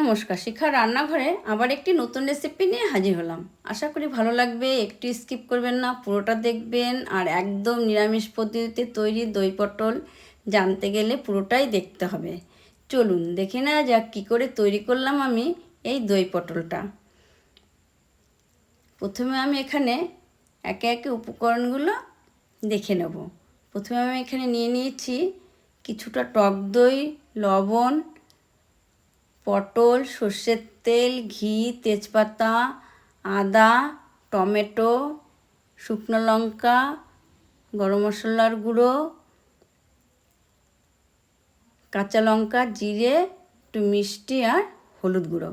নমস্কার, শিখা রান্নাঘরে আবার একটি নতুন রেসিপি নিয়ে হাজির হলাম। আশা করি ভালো লাগবে, একটু স্কিপ করবেন না, পুরোটা দেখবেন আর একদম নিরামিষ পদ্ধতিতে তৈরি দই পটল জানতে গেলে পুরোটাই দেখতে হবে। চলুন, দেখে নেওয়া যাক কী করে তৈরি করলাম আমি এই দই পটলটা। প্রথমে আমি এখানে একে একে উপকরণগুলো দেখে নেব। প্রথমে আমি এখানে নিয়ে নিয়েছি কিছুটা টক দই, লবণ পটল, সর্ষের তেল, ঘি, তেজপাতা, আদা, টমেটো, শুকনো লঙ্কা, গরম মশলার গুঁড়ো, কাঁচা লঙ্কা, জিরে, একটু মিষ্টি আর হলুদ গুঁড়ো।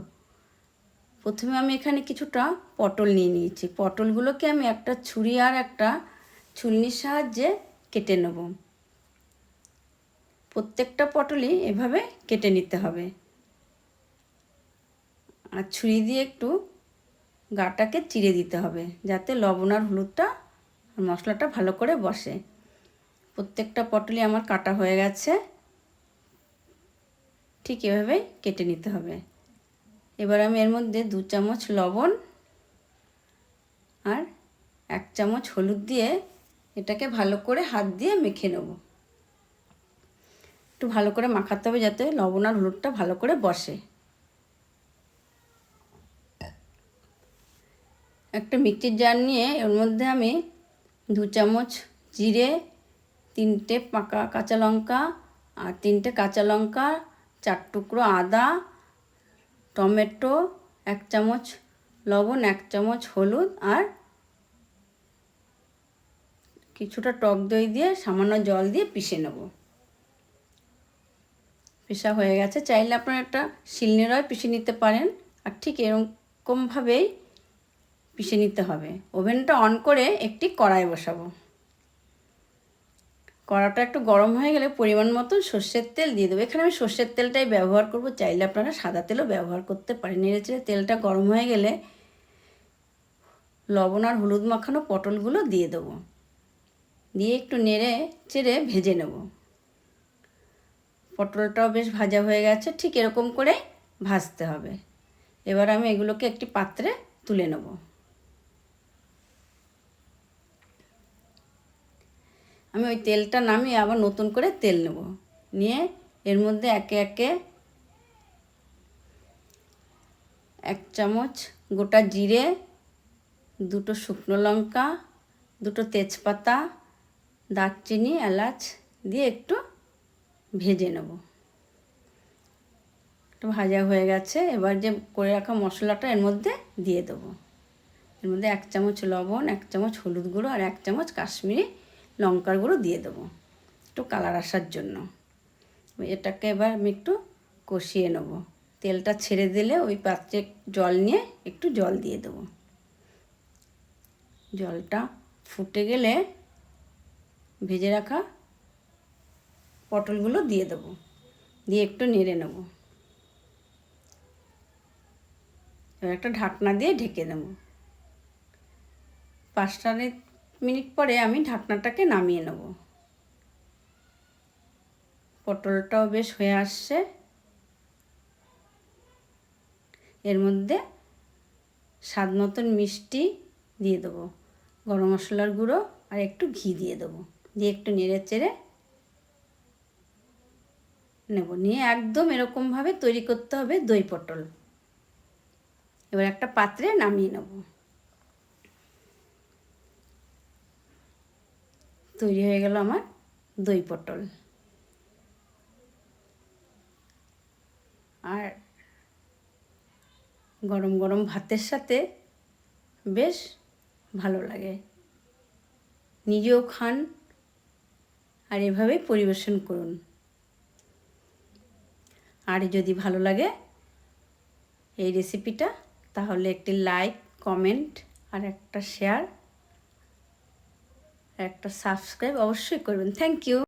প্রথমে আমি এখানে কিছুটা পটল নিয়ে নিয়েছি। পটলগুলোকে আমি একটা ছুরি আর একটা ছুলনির সাহায্যে কেটে নেব। প্রত্যেকটা পটলই এভাবে কেটে নিতে হবে। আর ছুরি দিয়ে একটু গাটাকে চিড়ে দিতে হবে, যাতে লবণ আর হলুদটা আর মশলাটা ভালো করে বসে। প্রত্যেকটা পটলই আমার কাটা হয়ে গেছে। ঠিক এভাবেই কেটে নিতে হবে। এবার আমি এর মধ্যে দু চামচ লবণ আর এক চামচ হলুদ দিয়ে এটাকে ভালো করে হাত দিয়ে মেখে নেব। একটু ভালো করে মাখাতে হবে যাতে লবণ আর হলুদটা ভালো করে বসে। একটা মিক্সির জার নিয়ে এর মধ্যে আমি দু চামচ জিরে, তিনটে পাকা কাঁচা লঙ্কা আর তিনটে কাঁচা লঙ্কা, চার টুকরো আদা, টমেটো, এক চামচ লবণ, এক চামচ হলুদ আর কিছুটা টক দই দিয়ে সামান্য জল দিয়ে পিষে নেব। পিসা হয়ে গেছে। চাইলে আপনারা একটা শিলনেরয় পিষে নিতে পারেন। আর ঠিক এরকমভাবেই পিষে নিতে হবে। ওভেনটা অন করে একটি কড়াই বসাবো। কড়াটা একটু গরম হয়ে গেলে পরিমাণ মতন সর্ষের তেল দিয়ে দেবো। এখানে আমি সর্ষের তেলটাই ব্যবহার করব। চাইলে আপনারা সাদা তেলও ব্যবহার করতে পারেন। নেড়ে চেড়ে তেলটা গরম হয়ে গেলে লবণ আর হলুদ মাখানো পটলগুলো দিয়ে দেবো। দিয়ে একটু নেড়ে চেড়ে ভেজে নেব। পটলটাও বেশ ভাজা হয়ে গেছে। ঠিক এরকম করে ভাজতে হবে। এবার আমি এগুলোকে একটি পাত্রে তুলে নেব। আমি ওই তেলটা নামিয়ে আবার নতুন করে তেল নেব। নিয়ে এর মধ্যে একে একে এক চামচ গোটা জিরে, দুটো শুকনো লঙ্কা, দুটো তেজপাতা, দারচিনি, এলাচ দিয়ে একটু ভেজে নেব। একটু ভাজা হয়ে গেছে। এবার যে করে রাখা মশলাটা এর মধ্যে দিয়ে দেবো। এর মধ্যে এক চামচ লবণ, এক চামচ হলুদ গুঁড়ো আর এক চামচ কাশ্মীরি লঙ্কার গুঁড়ো দিয়ে দেবো। একটু কালার আসার জন্য। এটাকে এবার আমি একটু কষিয়ে নেব। তেলটা ছেড়ে দিলে ওই পাত্রে জল নিয়ে একটু জল দিয়ে দেবো। জলটা ফুটে গেলে ভেজে রাখা পটলগুলো দিয়ে দেবো। দিয়ে একটু নেড়ে নেব। এবার একটা ঢাকনা দিয়ে ঢেকে দেবো। পাঁচটা মিনিট পরে আমি ঢাকনাটাকে নামিয়ে নেব। পটলটাও বেশ হয়ে আসছে। এর মধ্যে স্বাদ মতন মিষ্টি দিয়ে দেবো। গরম মশলার গুঁড়ো আর একটু ঘি দিয়ে দেবো। দিয়ে একটু নেড়ে চেড়ে নেব। নিয়ে একদম এরকমভাবে তৈরি করতে হবে দই পটল। এবার একটা পাত্রে নামিয়ে নেব। তৈরি হয়ে গেল আমার দই পটল। আর গরম গরম ভাতের সাথে বেশ ভালো লাগে। নিজেও খান আর এভাবেই পরিবেশন করুন। আর যদি ভালো লাগে এই রেসিপিটা তাহলে একটি লাইক কমেন্ট আর একটা শেয়ার একটা সাবস্ক্রাইব অবশ্যই করবেন। Thank you